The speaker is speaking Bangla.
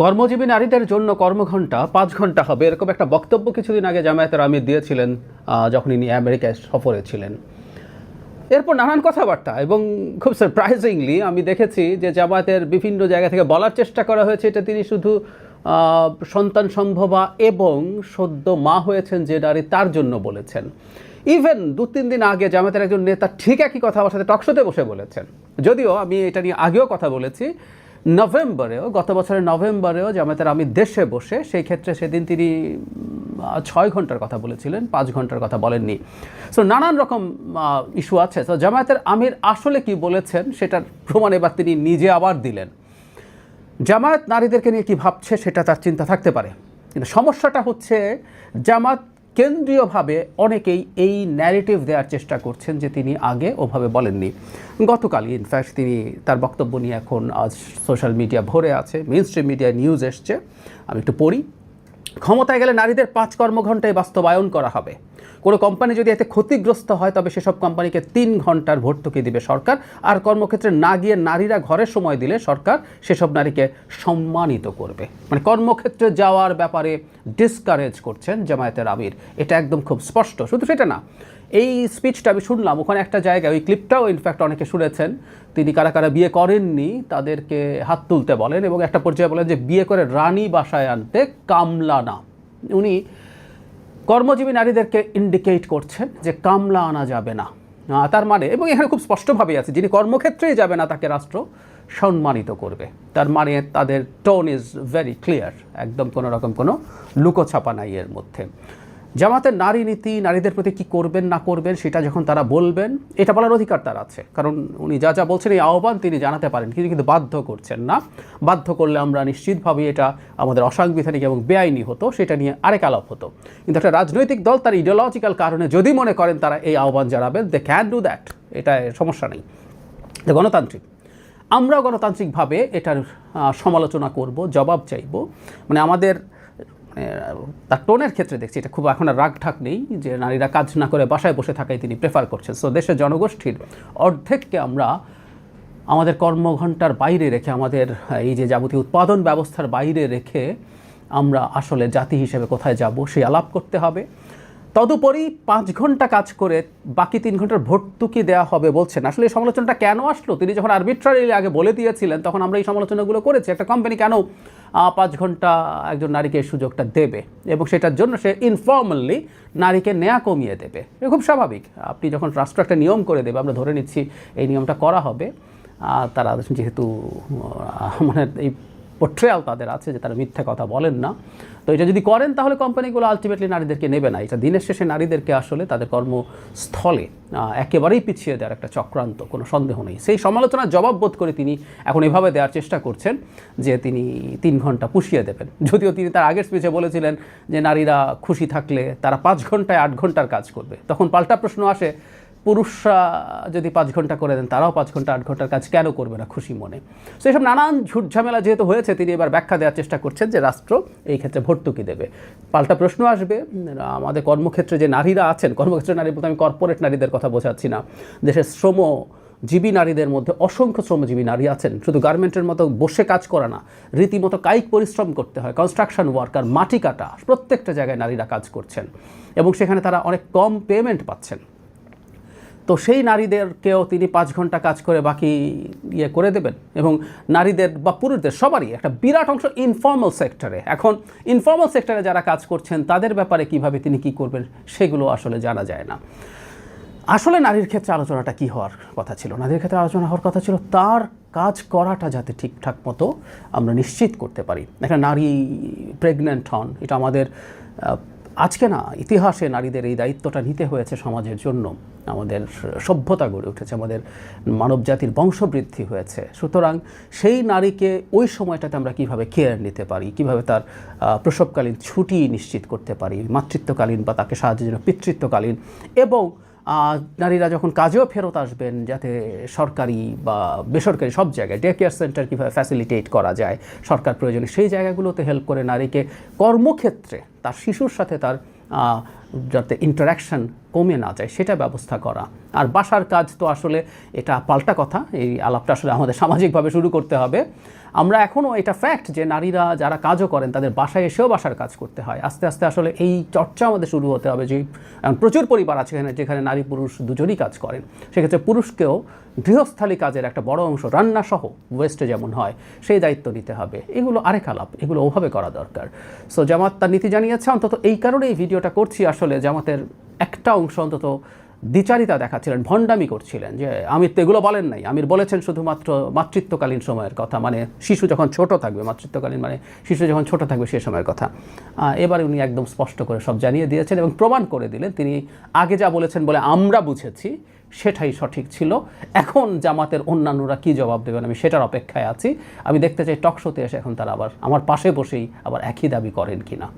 কর্মজীবী নারীদের জন্য কর্মঘণ্টা পাঁচ ঘণ্টা হবে এরকম একটা বক্তব্য কিছুদিন আগে জামায়াতের আমির দিয়েছিলেন যখন ইনি আমেরিকায় সফরে ছিলেন। এরপর নানান কথাবার্তা এবং খুব সারপ্রাইজিংলি আমি দেখেছি যে জামায়াতের বিভিন্ন জায়গা থেকে বলার চেষ্টা করা হয়েছে এটা তিনি শুধু সন্তান সম্ভবা এবং সদ্য মা হয়েছেন যে নারী তার জন্য বলেছেন। ইভেন দু তিন দিন আগে জামায়াতের একজন নেতা ঠিক একই কথা আমার সাথে টকশোতে বসে বলেছেন। যদিও আমি এটা নিয়ে আগেও কথা বলেছি নভেম্বরেও, গত বছরের নভেম্বরেও জামায়াতের আমি দেশে বসে, সেই ক্ষেত্রে সেদিন তিনি ছয় ঘণ্টার কথা বলেছিলেন, পাঁচ ঘণ্টার কথা বলেননি। সো নানান রকম ইস্যু আছে। তো জামায়াতের আমির আসলে কি বলেছেন, সেটার প্রমাণ এবার তিনি নিজে আবার দিলেন। জামায়াত নারীদেরকে নিয়ে কি ভাবছে, সেটা তার চিন্তা থাকতে পারে। কিন্তু সমস্যাটা হচ্ছে, জামাত কেন্দ্রীয়ভাবে অনেকেই এই ন্যারেটিভ দেওয়ার চেষ্টা করছেন যে তিনি আগে ওভাবে বলেননি। গতকালই ইনফ্যাক্ট তিনি তার বক্তব্য নিয়ে এখন আজ সোশ্যাল মিডিয়া ভরে আছে মেন স্ট্রিম মিডিয়া নিউজ এসছে। আমি একটু পড়ি। ক্ষমতায় গেলে নারীদের পাঁচ কর্মঘণ্টায় বাস্তবায়ন করা হবে। কোনো কোম্পানি যদি এতে ক্ষতিগ্রস্ত হয়, তবে সেসব কোম্পানিকে তিন ঘণ্টার ভর্তুকি দিবে সরকার। আর কর্মক্ষেত্রে না গিয়ে নারীরা ঘরে সময় দিলে সরকার সেসব নারীকে সম্মানিত করবে। মানে কর্মক্ষেত্রে যাওয়ার ব্যাপারে ডিসকারেজ করছেন জামায়াতের আমির। এটা একদম খুব স্পষ্ট। শুধু সেটা না, এই স্পিচটা আমি শুনলাম, ওখানে একটা জায়গায়, ওই ক্লিপটাও ইনফ্যাক্ট অনেকে শুনেছেন তিনি কারা কারা বিয়ে করেননি তাদেরকে হাত তুলতে বলেন এবং একটা পর্যায়ে বলেন যে বিয়ে করে রানী বাসায় আনতে কামলা না উনি কর্মজীবী নারীদেরকে ইন্ডিকেট করছেন যে কামলা আনা যাবে না। তার মানে এবং এখানে খুব স্পষ্টভাবেই আছে, যিনি কর্মক্ষেত্রেই যাবে না তাকে রাষ্ট্র সম্মানিত করবে। তার মানে তাদের টোন ইজ ভেরি ক্লিয়ার একদম কোনো রকম কোনো লুকোছাপা নাই এর মধ্যে। জামাতের নারী নীতি, নারীদের প্রতি কি করবেন, না করবেন, সেটা যখন তারা বলবেন, এটা বলার অধিকার তার আছে। কারণ উনি যা যা বলছেন, এই আহ্বান তিনি জানাতে পারেন কিন্তু কিন্তু বাধ্য করছেন না। বাধ্য করলে আমরা নিশ্চিতভাবে এটা আমাদের অসাংবিধানিক এবং বেআইনি হতো, সেটা নিয়ে আরেক আলাপ হতো। কিন্তু একটা রাজনৈতিক দল তার ইডিওলজিক্যাল কারণে যদি মনে করেন তারা এই আহ্বান জানাবেন দে ক্যান ডু দ্যাট এটা সমস্যা নেই। গণতান্ত্রিক। আমরাও গণতান্ত্রিকভাবে এটার সমালোচনা করব, জবাব চাইব। মানে আমাদের তার টোনের ক্ষেত্রে দেখছি এটা খুব এখন আর রাগ ঠাক নেই, যে নারীরা কাজ না করে বাসায় বসে থাকাই তিনি প্রেফার করছেন। সো দেশের জনগোষ্ঠীর অর্ধেককে আমরা আমাদের কর্মঘণ্টার বাইরে রেখে, আমাদের এই যে যাবতীয় উৎপাদন ব্যবস্থার বাইরে রেখে আমরা আসলে জাতি হিসেবে কোথায় যাব সেই আলাপ করতে হবে। তদুপরি পাঁচ ঘণ্টা কাজ করে বাকি তিন ঘণ্টার ভর্তুকি দেওয়া হবে বলছেন। আসলে এই সমালোচনাটা কেন আসলো? তিনি যখন আরবিট্রারি আগে বলে দিয়েছিলেন, তখন আমরা এই সমালোচনাগুলো করেছি। একটা কোম্পানি কেন পাঁচ ঘণ্টা একজন নারীকে সুযোগটা দেবে এবং সেটার জন্য সে ইনফর্মালি নারীকে নেয়া কমিয়ে দেবে। এটা খুব স্বাভাবিক। আপনি যখন রাষ্ট্র একটা নিয়ম করে দেবে, আমরা ধরে নিচ্ছি এই নিয়মটা করা হবে। তারা যেহেতু মানে এই পোট্রেয়াল তাদের আছে যে তারা মিথ্যা কথা বলেন না। তো এটা যদি করেন তাহলে কোম্পানিগুলো আলটিমেটলি নারীদেরকে নেবে না। এটা দিনের শেষে নারীদেরকে আসলে তাদের কর্মস্থলে একেবারেই পিছিয়ে দেওয়ার একটা চক্রান্ত, কোনো সন্দেহ নেই। সেই সমালোচনার জবাব বোধ করে তিনি এখন এভাবে দেওয়ার চেষ্টা করছেন যে তিনি তিন ঘণ্টা পুষিয়ে দেবেন। যদিও তিনি তার আগের স্পিচে বলেছিলেন যে নারীরা খুশি থাকলে তারা পাঁচ ঘন্টায় আট ঘণ্টার কাজ করবে। তখন পাল্টা প্রশ্ন আসে পুরুষরা যদি পাঁচ ঘণ্টা করে দেন, তারাও পাঁচ ঘণ্টা, আট ঘণ্টার কাজ কেন করবে না খুশি মনে? তো এইসব নানান ঝুট ঝামেলা যেহেতু হয়েছে, তিনি এবার ব্যাখ্যা দেওয়ার চেষ্টা করছেন যে রাষ্ট্র এই ক্ষেত্রে ভর্তুকি দেবে। পাল্টা প্রশ্ন আসবে, আমাদের কর্মক্ষেত্রে যে নারীরা আছেন, কর্মক্ষেত্রে নারী বলতে আমি কর্পোরেট নারীদের কথা বোঝাচ্ছি না, দেশের শ্রম জীবী নারীদের মধ্যে অসংখ্য শ্রমজীবী নারী আছেন, শুধু গার্মেন্টের মতো বসে কাজ করা না, রীতিমতো কায়িক পরিশ্রম করতে হয় কনস্ট্রাকশন ওয়ার্কার মাটি কাটা, প্রত্যেকটা জায়গায় নারীরা কাজ করছেন এবং সেখানে তারা অনেক কম পেমেন্ট পাচ্ছেন। তো সেই নারীদেরকেও তিনি পাঁচ ঘণ্টা কাজ করে বাকি ইয়ে করে দেবেন এবং নারীদের বা পুরুষদের সবারই একটা বিরাট অংশ ইনফর্মাল সেক্টরে এখন ইনফর্মাল সেক্টরে যারা কাজ করছেন, তাদের ব্যাপারে কীভাবে তিনি কি করবেন সেগুলো আসলে জানা যায় না। আসলে নারীর ক্ষেত্রে আলোচনাটা কি হওয়ার কথা ছিল? নারীর ক্ষেত্রে আলোচনা হওয়ার কথা ছিল, তার কাজ করাটা যাতে ঠিকঠাক মতো আমরা নিশ্চিত করতে পারি। একটা নারী প্রেগনেন্ট হন, এটা আমাদের আজকে না, ইতিহাসে নারীদের এই দায়িত্বটা নিতে হয়েছে সমাজের জন্য। আমাদের সভ্যতা গড়ে উঠেছে, আমাদের মানব জাতির বংশবৃদ্ধি হয়েছে। সুতরাং সেই নারীকে ওই সময়টাতে আমরা কীভাবে কেয়ার নিতে পারি, কীভাবে তার প্রসবকালীন ছুটি নিশ্চিত করতে পারি, মাতৃত্বকালীন বা তাকে সাহায্যের জন্য পিতৃত্বকালীন এবং নারীরা যখন কাজেও ফেরত আসবেন যাতে সরকারি বা বেসরকারি সব জায়গায় ডে কেয়ার সেন্টার কীভাবে ফ্যাসিলিটেট করা যায়, সরকার প্রয়োজনে সেই জায়গাগুলোতে হেল্প করে নারীকে কর্মক্ষেত্রে তার শিশুর সাথে তার যাতে ইন্টারাকশন কমে না যায়, সেটা ব্যবস্থা করা। আর বাসার কাজ তো আসলে এটা পাল্টা কথা, এই আলাপটা আসলে আমাদের সামাজিকভাবে শুরু করতে হবে। আমরা এখনও এটা ফ্যাক্ট যে নারীরা যারা কাজও করেন, তাদের বাসায় এসেও বাসার কাজ করতে হয়। আস্তে আস্তে আসলে এই চর্চা আমাদের শুরু হতে হবে যে প্রচুর পরিবার আছে এখানে, যেখানে নারী পুরুষ দুজনই কাজ করেন। সেক্ষেত্রে পুরুষকেও গৃহস্থালী কাজের একটা বড় অংশ রান্না সহ ওয়েস্টে যেমন হয়, সেই দায়িত্ব নিতে হবে। এগুলো আরেক আলাপ, এগুলো ওভাবে করা দরকার। সো জামাত তার নীতি জানিয়েছে, অন্তত এই কারণে এই ভিডিওটা করছি আসলে জামাতের একটা অংশ অন্তত দ্বিচারিতা দেখাচ্ছিলেন, ভণ্ডামি করছিলেন যে আমির তো এগুলো বলেন নাই। আমির বলেছেন শুধুমাত্র মাতৃত্বকালীন সময়ের কথা মানে শিশু যখন ছোট থাকবে, মাতৃত্বকালীন মানে শিশু যখন ছোট থাকবে সে সময়ের কথা। এবারে উনি একদম স্পষ্ট করে সব জানিয়ে দিয়েছেন এবং প্রমাণ করে দিলেন, তিনি আগে যা বলেছেন বলে আমরা বুঝেছি, সেটাই সঠিক ছিল। এখন জামাতের অন্যান্যরা কি জবাব দেবেন আমি সেটার অপেক্ষায় আছি। আমি দেখতে চাই টকশোতে এসে এখন তারা আবার আমার পাশে বসেই আবার একই দাবি করেন কিনা।